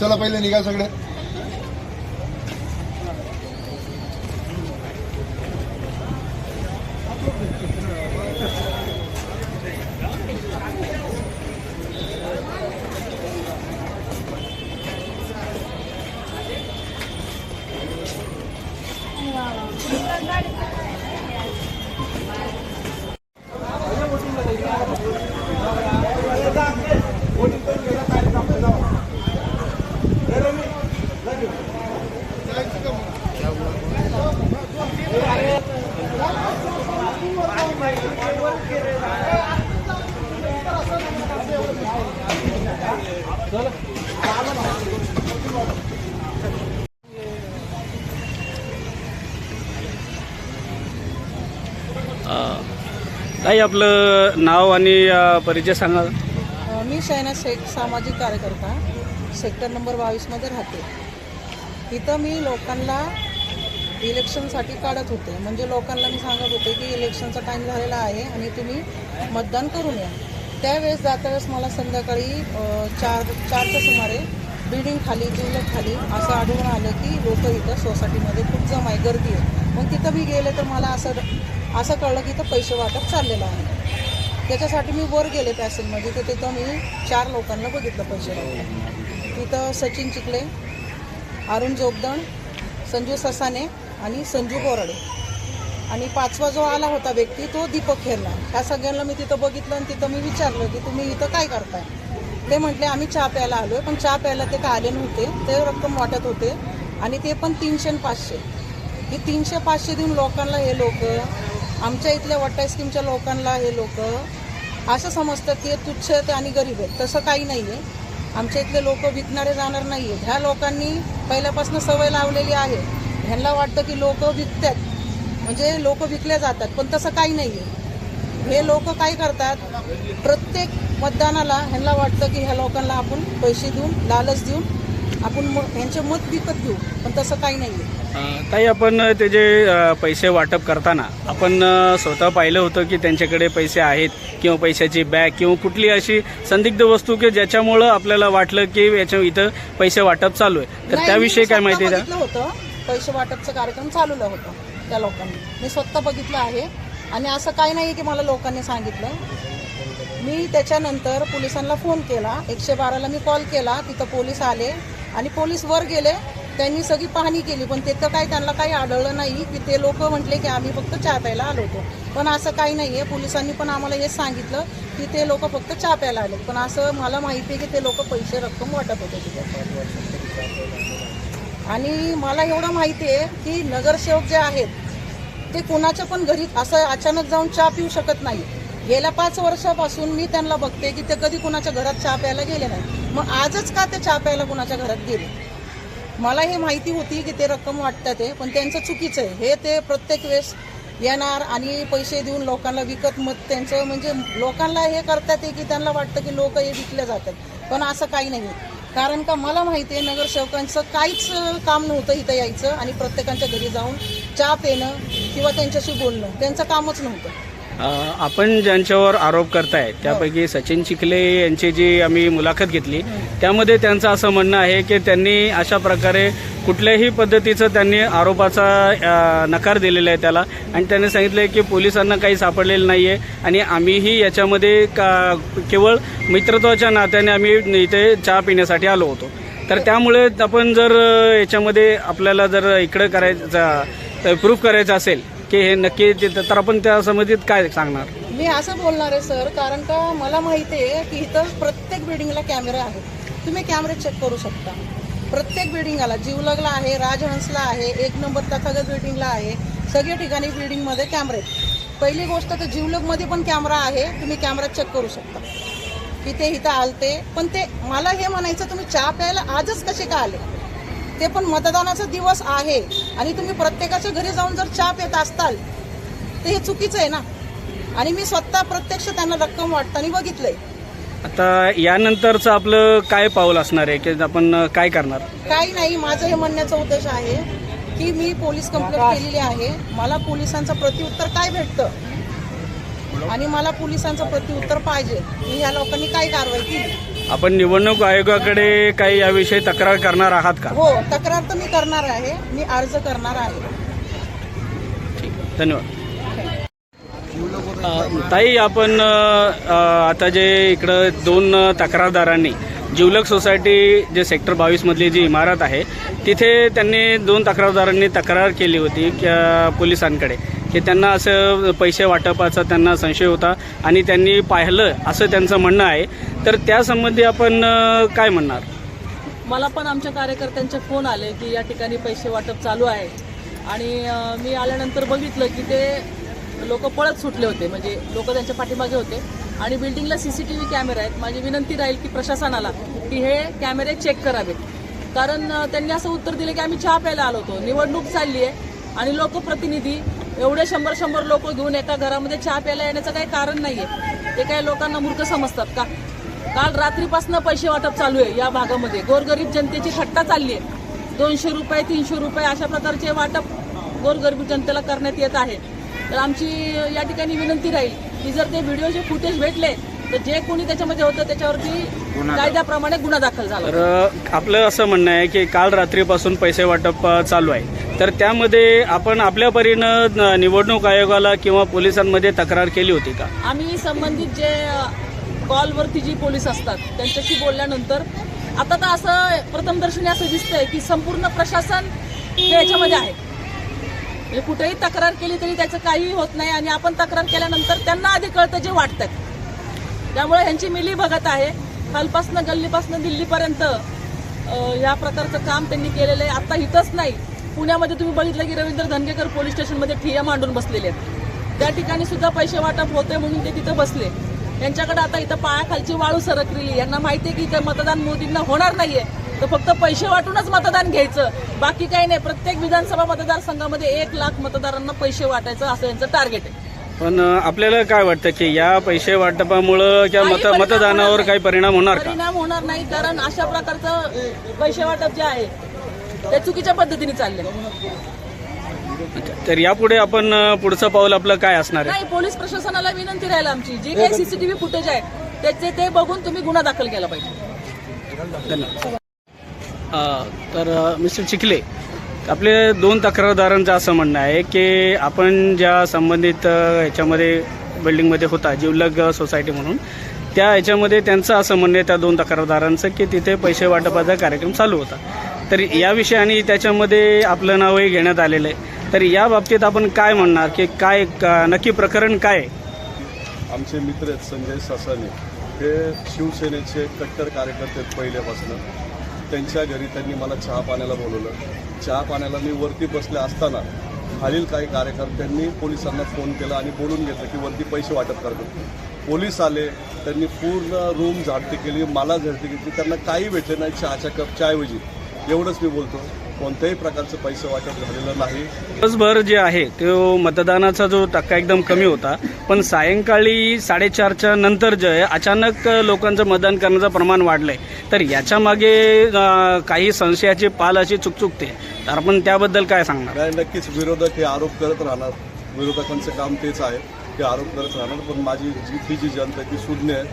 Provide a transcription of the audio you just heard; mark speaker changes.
Speaker 1: चला पहिले निघा सगळे.
Speaker 2: काही आपलं नाव आणि अ, परिचय सांगा.
Speaker 3: अ, मी शैना शेख सामाजिक कार्यकर्ता. सेक्टर नंबर बावीसमध्ये राहते. इथं मी लोकांना इलेक्शनसाठी काढत होते. म्हणजे लोकांना मी सांगत होते की इलेक्शनचा टाईम झालेला आहे आणि तुम्ही मतदान करून या. त्यावेळेस जाता वेळेस मला संध्याकाळी अ, चार चारच्या सुमारे बिल्डिंग खाली जिल्ह्यात खाली असं आढळून आलं की लोक इथं सोसायटीमध्ये खूप जमा आहे गर्दी आहे. मग तिथं मी गेले तर मला असं असं कळलं की इथं पैसे वाटप चाललेलं आहे. त्याच्यासाठी मी वर गेले पॅसेजमध्ये तर तिथं मी चार लोकांना बघितलं पैसे. वाटप तिथं सचिन चिखले अरुण जोगदण संजू ससाने आणि संजू बोराडे. आणि पाचवा जो आला होता व्यक्ती तो दीपक खेरला. ह्या सगळ्यांना मी तिथं बघितलं आणि तिथं मी विचारलं की तुम्ही इथं काय करताय? ते म्हटले आम्ही चहा प्यायला आलो आहे पण चहा प्यायला ते काय आले नव्हते. ते रक्कम वाटत होते. आणि ते पण तीनशे आणि पाचशे. हे तीनशे पाचशे देऊन लोकांना हे लोक आमच्या इथल्या वट्टा स्कीमच्या लोकांना हे लोक असं समजतात की हे तुच्छ आहेत आणि गरीब आहेत. तसं काही नाही आहे आमच्या इथले लोक विकणारे जाणार नाही आहेत ह्या लोकांनी पहिल्यापासून सवय लावलेली आहे. ह्यांना वाटतं की लोक विकतात. म्हणजे लोक विकले जातात पण तसं काही नाही आहे हे लोक काय करतात? प्रत्येक मतदानाला ह्यांना वाटतं की ह्या लोकांना आपण पैसे देऊन लालच देऊन आपण म- ह्यांचे मत विकत घेऊ पण तसं काही नाही आहे.
Speaker 2: आपण ते जे अ, पैसे वाटप करताना आपण अ, स्वतः पाहिलं होतं की त्यांच्याकडे पैसे आहेत किंवा पैशाची बॅग किंवा कुठली अशी संदिग्ध वस्तू की ज्याच्यामुळं आपल्याला वाटलं की याच्या इथं पैसे वाटप चालू आहे. तर
Speaker 3: नाही,
Speaker 2: त्याविषयी
Speaker 3: मी
Speaker 2: काय
Speaker 3: स्वतः
Speaker 2: माहिती
Speaker 3: बघितलं होतं पैसे वाटपचा कार्यक्रम चालवला होता त्या लोकांनी. मी स्वतः बघितलं आहे. आणि असं काही नाही की मला लोकांनी सांगितलं. मी त्याच्यानंतर पोलिसांना फोन केला. एकशे बाराला मी कॉल केला. तिथं पोलीस आले. आणि पोलीस वर गेले त्यांनी सगळी पाहणी केली पण तिथं काही त्यांना काही आढळलं नाही की ते लोक म्हटले की आम्ही फक्त चहा प्यायला आलो होतो. पण असं काही नाही आहे पोलिसांनी पण आम्हाला हे सांगितलं की ते लोक फक्त चहा प्यायला आले. पण असं मला माहिती आहे की ते लोक पैसे रक्कम वाटत होते तिथे आणि मला एवढं माहिती आहे की नगरसेवक जे आहेत ते कुणाच्या पण घरी असं अचानक जाऊन चहा पिऊ शकत नाही गेल्या पाच वर्षापासून मी त्यांना बघते की ते कधी कुणाच्या घरात चहा प्यायला गेले नाही. मग आजच का ते चहा प्यायला कुणाच्या घरात गेले? मला हे माहिती होती की ते रक्कम वाटतात आहे पण त्यांचं चुकीचं आहे. हे ते प्रत्येक वेळेस येणार आणि पैसे देऊन लोकांना विकत मत त्यांचं म्हणजे लोकांना हे करतात आहे की त्यांना वाटतं की लोक हे विकले जातात. पण असं काही नाही. कारण का मला माहिती आहे नगरसेवकांचं काहीच काम नव्हतं इथं यायचं आणि प्रत्येकांच्या घरी जाऊन चहा पेणं किंवा त्यांच्याशी बोलणं त्यांचं कामच नव्हतं.
Speaker 2: आपण ज्यांच्यावर आरोप करताय त्यापैकी सचिन चिखले यांची जी आम्ही मुलाखत घेतली त्यामध्ये त्यांचं असं म्हणणं आहे की त्यांनी अशा प्रकारे कुठल्याही पद्धतीचं त्यांनी आरोपाचा नकार दिलेला आहे त्याला. आणि त्यांनी सांगितलं की पोलिसांना काही सापडलेलं नाही आहे आणि आम्हीही याच्यामध्ये का केवळ मित्रत्वाच्या नात्याने आम्ही इथे चहा पिण्यासाठी आलो होतो. तर त्यामुळे आपण जर याच्यामध्ये आपल्याला जर इकडं करायचं प्रूफ करायचं असेल की हे नक्की तर आपण त्या संबंधित काय सांगणार?
Speaker 3: मी असं बोलणार आहे सर कारण का मला माहिती आहे की इथं प्रत्येक बिल्डिंगला कॅमेरे आहेत. तुम्ही कॅमेरे चेक करू शकता. प्रत्येक बिल्डिंगला जीवलगला आहे राजहंसला आहे एक नंबर तथागत बिल्डिंगला आहे सगळ्या ठिकाणी बिल्डिंगमध्ये कॅमेरे आहेत. पहिली गोष्ट तर जीवलगमध्ये पण कॅमेरा आहे तुम्ही कॅमेरा चेक करू शकता. की ते इथं आलते पण ते मला हे म्हणायचं तुम्ही चहा प्यायला आजच कसे का आले? ते पण मतदानाचा दिवस आहे. आणि तुम्ही प्रत्येकाच्या घरी जाऊन जर चहा पित असताल तर हे चुकीचं आहे ना? आणि मी स्वतः प्रत्यक्ष त्यांना रक्कम वाटताना बघितलंय.
Speaker 2: आता यानंतरचं आपलं काय पाऊल असणार आहे? की आपण काय करणार?
Speaker 3: काही नाही माझं हे म्हणण्याचा उद्देश आहे की मी पोलीस कंप्लेंट केलेली आहे. मला पोलिसांचं प्रत्युत्तर काय भेटतं? आणि मला पोलिसांचं प्रत्युत्तर पाहिजे. की ह्या लोकांनी काय कारवाई केली?
Speaker 2: आपण निवडणूक आयोगाकडे काही याविषयी तक्रार करणार आहात का?
Speaker 3: हो तक्रार तर मी करणार आहे. मी अर्ज करणार आहे.
Speaker 2: धन्यवाद. ताई आपण आता जे इकडं दोन तक्रारदारांनी जिवलक सोसायटी जे सेक्टर बावीस मधली जी इमारत आहे तिथे त्यांनी दोन तक्रारदारांनी तक्रार केली होती पोलिसांकडे. की त्यांना असं पैसे वाटपाचा त्यांना संशय होता आणि त्यांनी पाहिलं असं त्यांचं म्हणणं आहे. तर त्यासंबंधी आपण काय म्हणणार?
Speaker 1: मला पण आमच्या कार्यकर्त्यांचे फोन आले की या ठिकाणी पैसे वाटप चालू आहे. आणि मी आल्यानंतर बघितलं की ते लोक पळत सुटले होते. म्हणजे लोक त्यांच्या पाठीमागे होते. आणि बिल्डिंगला सी सी टी व्ही कॅमेरे आहेत. माझी विनंती राहील की प्रशासनाला की हे कॅमेरे चेक करावेत. कारण त्यांनी असं उत्तर दिलं की आम्ही चहा प्यायला आलो होतो. निवडणूक चालली आहे. आणि लोकप्रतिनिधी एवढे शंभर शंभर लोक घेऊन एका घरामध्ये चहा प्यायला येण्याचं काही कारण नाहीये. ते काही लोकांना मूर्ख समजतात का? काल रात्रीपासून पैसे वाटप चालू आहे या भागामध्ये. गोरगरीब जनतेची थट्टा चालली आहे. दोनशे रुपये तीनशे रुपये अशा प्रकारचे वाटप गोरगरीब जनतेला करण्यात येत आहे. तर आमची या ठिकाणी विनंती राहील की जर ते व्हिडिओचे फुटेज भेटले तर जे कोणी त्याच्यामध्ये होतं त्याच्यावरती कायद्याप्रमाणे गुन्हा दाखल झाला.
Speaker 2: तर आपलं असं म्हणणं आहे की काल रात्रीपासून पैसे वाटप चालू आहे. तर त्यामध्ये आपण आपल्या परीनं न- निवडणूक आयोगाला किंवा पोलिसांमध्ये तक्रार केली होती का?
Speaker 1: आम्ही संबंधित जे कॉलवरती जी पोलीस असतात त्यांच्याशी बोलल्यानंतर आता तर असं प्रथमदर्शनी असं दिसतंय की संपूर्ण प्रशासन याच्यामध्ये आहे. म्हणजे कुठेही तक्रार केली तरी त्याचं काहीही होत नाही आणि आपण तक्रार केल्यानंतर त्यांना आधी कळतं जे वाटतात त्यामुळे ह्यांची मिली भगत आहे. कालपासनं गल्लीपासनं दिल्लीपर्यंत ह्या या प्रकारचं काम त्यांनी केलेलं आहे. आता इथंच नाही. पुण्यामध्ये तुम्ही बघितलं की रवींद्र धनगेकर पोलीस स्टेशनमध्ये ठिया मांडून बसलेले आहेत. त्या ठिकाणी सुद्धा पैसे वाटप होते म्हणून ते तिथं बसले. यांच्याकडे आता इथं पायाखालची वाळू सरकलेली यांना माहिती आहे की इथं मतदान मोदींना होणार नाहीये. तर फक्त पैसे वाटूनच मतदान घ्यायचं. बाकी काही नाही. प्रत्येक विधानसभा मतदारसंघामध्ये एक लाख मतदारांना पैसे वाटायचं असं यांचं टार्गेट आहे.
Speaker 2: पण आपल्याला काय वाटतं की या पैसे वाटपामुळं किंवा मत मतदानावर काही परिणाम होणार
Speaker 1: परिणाम होणार नाही. कारण अशा प्रकारचं पैसे वाटप जे आहे ते चुकीच्या पद्धतीने चालले
Speaker 2: तर यापुढे आपण अ, पुढचं पाऊल आपलं काय असणार आहे?
Speaker 1: नाही पोलीस प्रशासनाला विनंती राहील आमची. जी काही सीसीटीव्ही फुटेज आहे त्याचे ते बघून तुम्ही गुन्हा दाखल केला पाहिजे.
Speaker 2: धन्यवाद. अ, तर अ, मिस्टर चिखले आपले दोन तक्रारदारांचं असं म्हणणं आहे की आपण ज्या संबंधित अ, ह्याच्यामध्ये बिल्डिंगमध्ये होता जिवलग सोसायटी म्हणून त्या ह्याच्यामध्ये त्यांचं असं म्हणणं आहे त्या दोन तक्रारदारांचं की तिथे पैसे वाटपाचा कार्यक्रम चालू होता. तर याविषयी आणि त्याच्यामध्ये आपलं नावही घेण्यात आलेलं आहे. तर या बाबतीत आपण काय म्हणणार? की काय का नक्की प्रकरण काय
Speaker 4: आमचे मित्र आहेत संजय सासाने. हे शिवसेनेचे कट्टर कार्यकर्ते आहेत पहिल्यापासून. त्यांच्या घरी त्यांनी मला चहा पाण्याला बोलवलं. चहा पाण्याला मी वरती बसले असताना खालील काही कार्यकर्त्यांनी पोलिसांना फोन केला आणि बोलून घेतलं की वरती पैसे वाटप करतो पोलीस आले त्यांनी पूर्ण रूम झाडती केली मला झडती घेतली त्यांना काही भेटले नाही चहाच्या कप ऐवजी एवढंच मी बोलतो. कोणत्याही प्रकारचं पैसे वाटप झालेलं नाही.
Speaker 2: दिवसभर जे आहे तो मतदानाचा जो टक्का एकदम कमी होता. पण सायंकाळी साडेचारच्या नंतर जे आहे अचानक लोकांचं मतदान करण्याचं प्रमाण वाढलंय. तर याच्या मागे अं, काही संशयाची पाल अशी चुकचुकते. तर आपण त्याबद्दल काय सांगणार?
Speaker 4: नाही नक्कीच विरोधक हे आरोप करत राहणार. विरोधकांचं काम तेच आहे ते आरोप करत राहणार. पण माझी जी ही जी जनता आहे ती शून्य आहे.